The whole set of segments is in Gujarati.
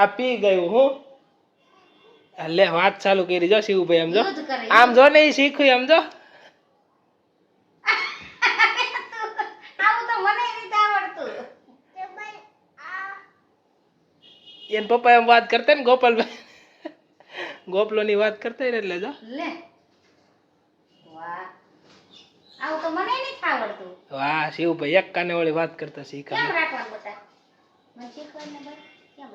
આ પી ગયું હું. એટલે લે વાત ચાલુ કરી જો શિવભાઈ એમ જો. આમ જો ને શીખ્યું આમ જો. એન પપ્પા એમ વાત કરતા ને ગોપાલભાઈ. ગોપલોની વાત કરતા ને એટલે જો. લે. વાહ. આવું તો મને નથી આવડતું. વાહ શિવભાઈ એક કાને વાળી વાત કરતા કેમ રાખવાનું બતા મને શીખવાનું કેમ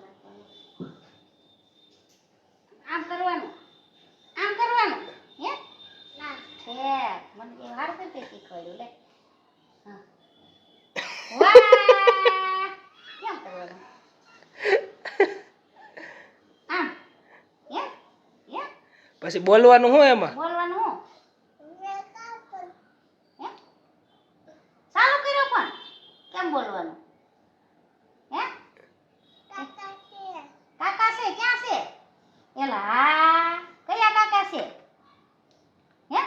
આમ કરવાનું. આમ કરવાનું. હે? ના. છે. મને એ વાર કરતે શીખવાડ્યું. લે. હા. વાહ! કેમ કરવાનું? આમ. હે? હે? પછી બોલવાનું હું એમાં? બોલવાનું હું? હે? ચાલુ કર્યો પણ. કેમ બોલવાનું હે કાકા છે ક્યાં છે એલા હા કયા કાકા છે હે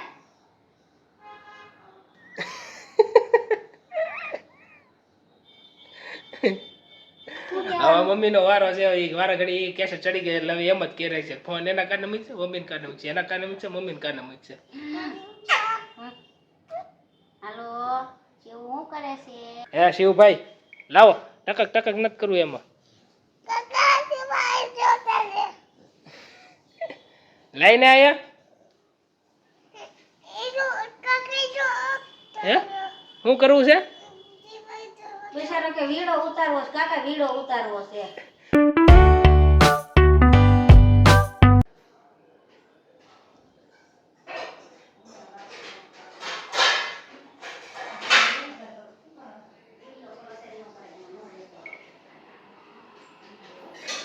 શું હવે? મમ્મીનો વારો છે એ વારા ઘડી કેસે ચડી ગઈ એટલે એમ જ કેરે છે. ફોન એના કારણે મૂકશે મમ્મીને કારણે મૂકશે એના કારણે મૂકશે મમ્મીને કારણે મૂકશે હાલો શું કરે છે? હે શિવભાઈ લાવો. ટકક ટકક નથી કરવું એમાં. લઈને આયા? હે? શું કરવું છે? બિચારો કે વીડો ઉતારવો છે, કાકા વીડો ઉતારવો છે.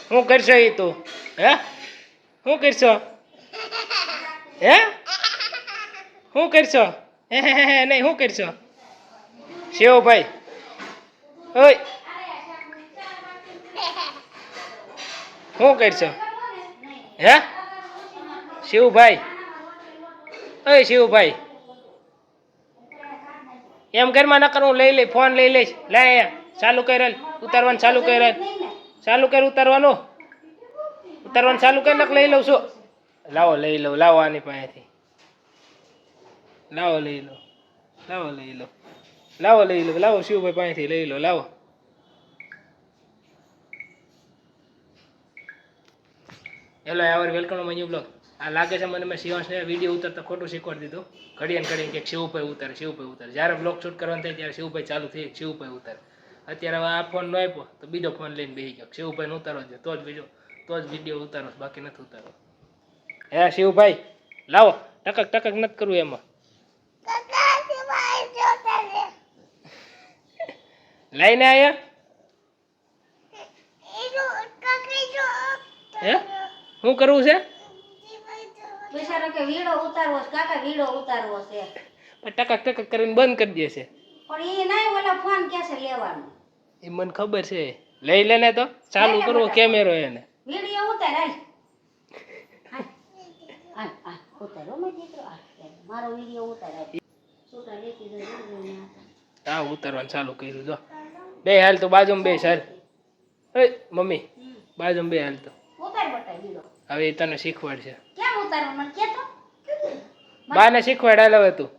શું કરશો એ તું? હે? શું કરશો હે શું કરશો? હે? હે હે હે નહીં શું કરશો? શિવભાઈ ઓય. શું કરશો? હે? શિવભાઈ. ઓય શિવભાઈ. એમ ઘરમાં ન કરું, લઈ લઈ ફોન લઈ લઈશ. લે ચાલુ કરેલ, ઉતારવાનું ચાલુ કરેલ. ચાલુ કર, ઉતારવાનું. ઉતારવાનું ચાલુ કરી નાખ લઈ લઉં છું. લાવો, લઈ લઉં, લાવો આની પાસેથી. લાવો, લઈ લો લાવો, લઈ લો લાવો લઈ લો લાવો શિવભાઈ પાસેથી લઈ લો લાવો હેલો આવર વેલકમ ટુ આ લાગે છે મને મેં શિવાંશને વીડિયો ઉતારતા ખોટું શીખવાડી દીધું. ઘડીને ઘડીએ કે શિવભાઈ ઉતારે શિવભાઈ ઉતારે. જ્યારે બ્લોગ શૂટ કરવાનું થાય ત્યારે શિવભાઈ ચાલુ થઈ શિવભાઈ ઉતારે. અત્યારે આ ફોન આપ્યો, તો બીજો ફોન લઈને બેસી ગયો. શિવભાઈને ઉતારો દે, તો જ બીજો તો જ વીડિયો ઉતારો, બાકી નથી ઉતારો હે શિવભાઈ લાવો. ટકક ટકક નથી કરવું એમાં. લઈને આયા? હે? શું કરવું છે? બિચારો કે વીડો ઉતારવો છે કાકા વીડો ઉતારવો છે. પણ ટકક ટકક કરીને બંધ કરી દે છે. પણ એ નહીં ઓલા ફોન છે લેવાનો? એ મને ખબર છે. લઈ લેને તો. ચાલુ કરવો કેમેરો એને. વીડિયો ઉતાર હાલ. હાલ. હાલ હાલ. ઉતાર દીકરો. મારો વીડિયો. હા ઉતારવાનું ચાલુ કર્યું જો. બે હાલ તો બાજુમાં બે હાલ. એ મમ્મી. બાજુમાં બે હાલ તો. હવે એ તને શીખવાડશે. બાને શીખવાડ હાલ હવે તું.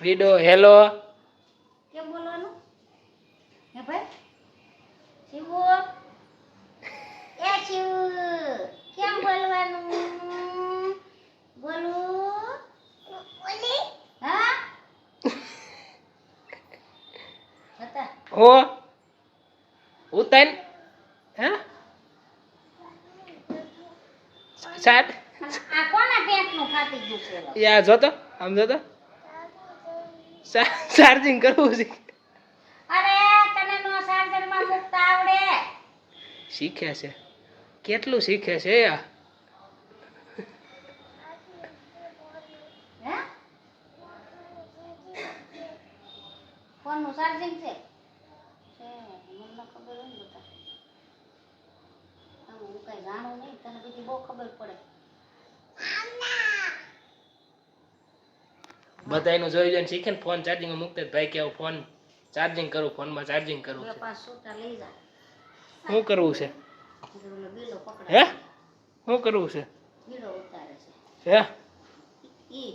વિડો હેલો કેમ બોલવાનું હે ભાઈ શિવો એ શિવ કેમ બોલવાનું બોલું હા હતા હો. ઉતાર હે? સાત. આ કોના પેટનું ફાટી ગયું છે? લો? યા જોતો આમ જોતો ચાર્જિંગ કરવું છે. અરે તને નો ચાર્જરમાં મુકતા આવડે. શીખે છે. કેટલું શીખે છે યા ફોન ફોનનું ચાર્જિંગ છે મને ન ખબર હોય ને બતા હું કઈ જાણું નહીં તને બધી બહુ ખબર પડે. બધા જોઈ જોઈને શીખે ને ફોન ચાર્જિંગમાં મૂકતે ભાઈ કે હું ફોન ચાર્જિંગ કરું ફોનમાં ચાર્જિંગ કરું છે. શું કરવું છે? હે? શું કરવું છે? હે? ઈ.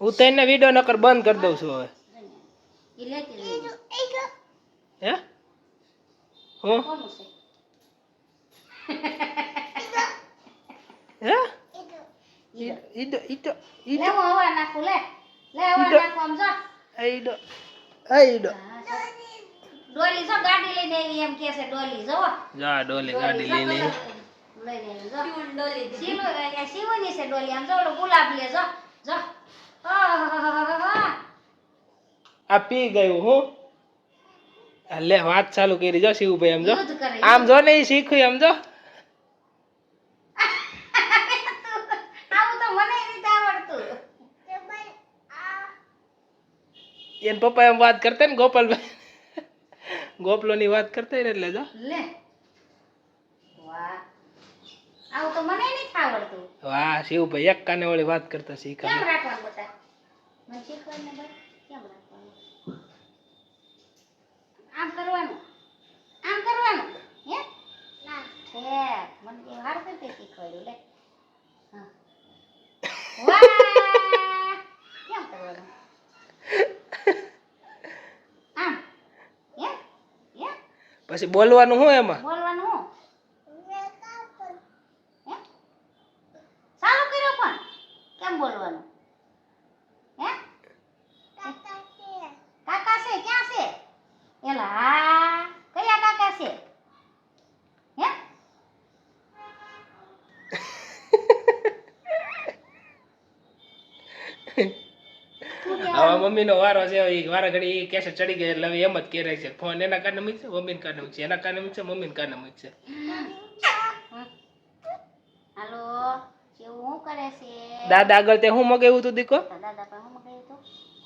ઉતારીને વીડિયો નકર બંધ કરી દઉં છું હવે. હે હું? હે ઈ ઈડો ઈડો લે ઈડો હું હવા નાખું લે લે હવા. નાખું આમ જો ઈડો ઈડો ડોલી જો ગાડી લઈને આવી એમ કે છે ડોલી જો જા ડોલી ગાડી લઈને શિવની છે ડોલી આમ જો ગુલાબ લે જો જો. આ પી ગયું હું લે વાત ચાલુ કરી જો શિવભાઈ આમ જો આમ જો ને શીખ્યું આમ જો આવું તો મને નથી આવડતું એન પપ્પા એમ વાત કરતા ને ગોપાલભાઈ. ગોપલોની વાત કરતા ને એટલે જો. લે. વાહ. આવું તો મને નથી આવડતું. વાહ શિવભાઈ એક કાને વાળી વાત કરતા કેમ રાખવાનું બતા મને શીખવાડ ભાઈ કેમ રાખવાનું? આમ કરવાનું. આમ કરવાનું. હે? ના હે મને એ હાર કરતે શીખવાડ્યું. લે હા વાહ કેમ કરવાનું આમ હે હે પછી બોલવાનું શું એમાં બોલવાનું હું હે ચાલુ કર્યો પણ કેમ બોલવાનું હે કાકા છે ક્યાં છે એલા હા કયા કાકા છે હે શું હવે કહેવાનું? મમ્મીનો વારો છે ઈ વારા ઘડી કેસે ચડી ગઈ એટલે એમ જ કરે છે ફોન એના કારણે મૂકશે મમ્મીને કારણે મૂકશે એના કારણે મૂકશે મમ્મીને કારણે મૂકશે? હાલો કેવું કરે છે? દાદા આગળ તે હું મગાવ્યું તું દીકો? દાદા પણ તું?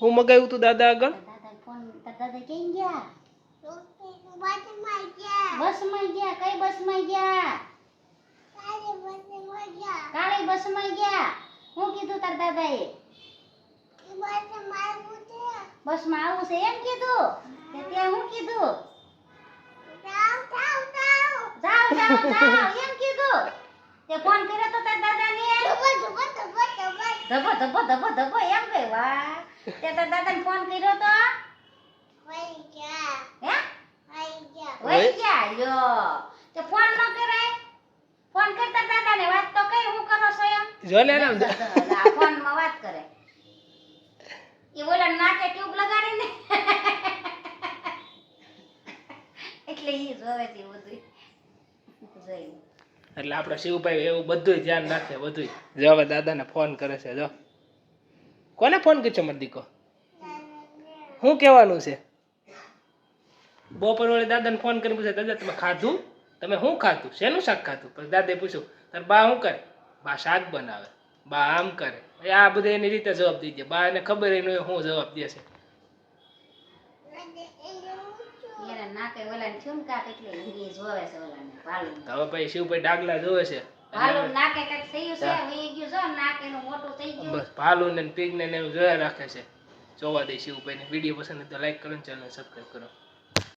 હું મગાવ્યું તું દાદા આગળ? દાદા ફોન દાદા ક્યાં ગયા? બસમાં ગયા કઈ બસમાં ગયા? કાળી બસમાં ગયા. હું કીધું તાર દાદાએ? બસમાં આવું છે એમ કીધું. ત્યાં હું કીધું. જાવ જાવ જાવ એમ કીધું. તે ફોન કર્યો તો તાર દાદાને ધબો ધબો ધબો ધબો. એમ ગઈ વાહ તે તાર દાદાને ફોન કર્યો તો? હે? વઈ ગયા. યો તે ફોન ન કરાય. ફોન કરતા દાદાને વાત તો કઈ હું કરો છો એમ? જો ને ફોનમાં વાત કરે. નાકે ટ્યુબ લગાડીને. એટલે ઈ જોવે છે બધું એટલે આપણે શિવભાઈ એવું બધું ધ્યાન રાખે બધું જો દાદાને ફોન કરે છે, જો. કોને ફોન કર્યો મારો દીકો શું કહેવાનું છે? બપોર વળી દાદાને ફોન કરીને પૂછે, દાદા, તમે ખાધું? તમે શું ખાધું? શેનું શાક ખાધું? પછી દાદાએ પૂછ્યું, તાર બા શું કરે? બા શાક બનાવે. બા આમ કરે. એ આ બધા એની રીતે જવાબ દઈ દે. બા એને ખબર એનો ન શું જવાબ દે છે. હવે પછી શિવભાઈ ડાગલા જોવે છે. ભાલુ ને પીગ ને એવું જોયા રાખે છે. જોવા દે શિવભાઈ ને વીડિયો પસંદ તો લાઈક કરો ચેનલ સબસ્ક્રાઈબ કરો.